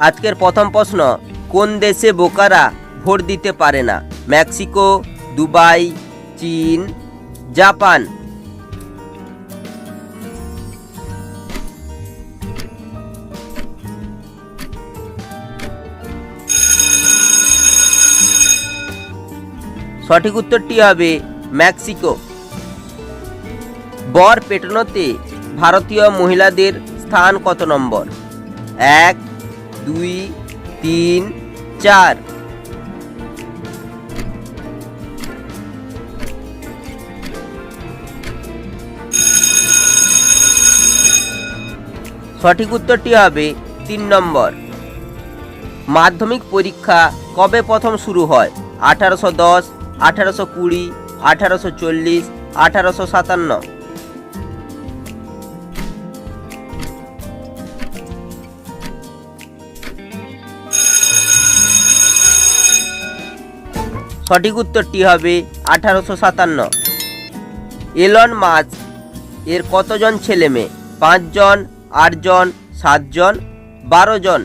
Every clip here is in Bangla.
আজকের প্রথম প্রশ্ন, কোন দেশে বোকারা ভোট দিতে পারে না? মেক্সিকো, দুবাই, চীন, জাপান। সঠিক উত্তরটি হবে মেক্সিকো। বর পেটানোতে ভারতীয় মহিলাদের স্থান কত নম্বর? এক দুই, তিন, চার। সঠিক উত্তরটি হবে তিন নম্বর। মাধ্যমিক পরীক্ষা কবে প্রথম শুরু হয়? আঠারোশো দশ, আঠারোশো কুড়ি, আঠারোশো চল্লিশ, আঠারোশো সাতান্ন। সঠিক উত্তরটি হবে আঠারোশো সাতান্ন। এলন মাছ এর কতজন ছেলে মেয়ে? পাঁচজন, আটজন, সাতজন বারো জন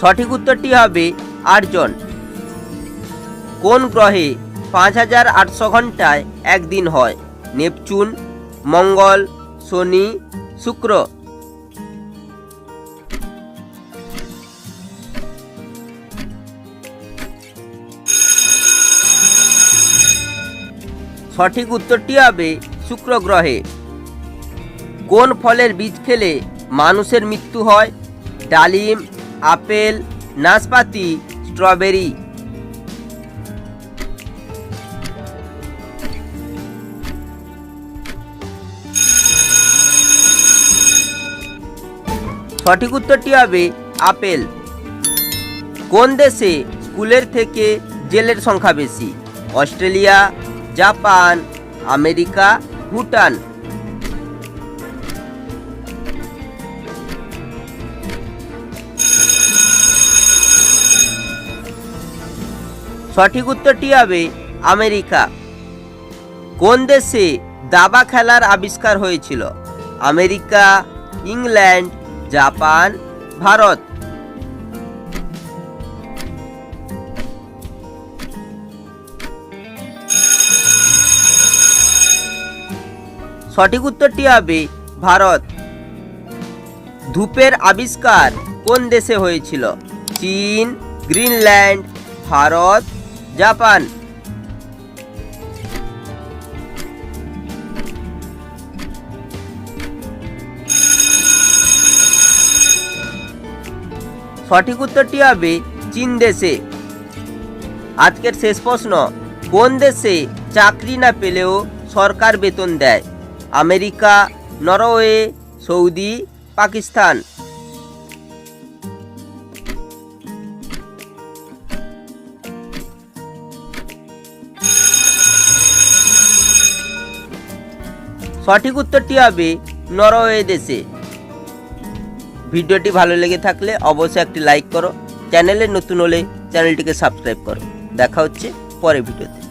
সঠিক উত্তরটি হবে আটজন। কোন গ্রহে পাঁচ হাজার আটশো ঘন্টায় একদিন হয়? নেপচুন, মঙ্গল, শনি, শুক্র। সঠিক উত্তরটি হবে শুক্র গ্রহে। কোন ফলের বীজ খেলে মানুষের মৃত্যু হয়? ডালিম, আপেল, নাশপাতি, স্ট্রবেরি। সঠিক উত্তরটি হবে আপেল। কোন দেশে স্কুলের থেকে জেলের সংখ্যা বেশি? Australia, Japan, America, Bhutan. সঠিক উত্তরটি হবে আমেরিকা। কোন দেশে দাবা খেলার আবিষ্কার হয়েছিল? America, England Japan, Bharat. সঠিক উত্তরটি হবে ভারত। ধূপের আবিষ্কার কোন দেশে হয়েছিল? চীন, গ্রিনল্যান্ড, ভারত, জাপান। সঠিক উত্তরটি হবে চীন দেশে। আজকের শেষ প্রশ্ন, কোন দেশে চাকরি না পেলেও সরকার বেতন দেয়? America, Norway, Saudi, Pakistan. সঠিক উত্তরটি হবে নরওয়ে দেশে। ভিডিওটি ভালো লেগে থাকলে অবশ্যই একটি লাইক করো। চ্যানেলে নতুন হলে চ্যানেলটিকে সাবস্ক্রাইব করো। দেখা হচ্ছে পরের ভিডিওতে।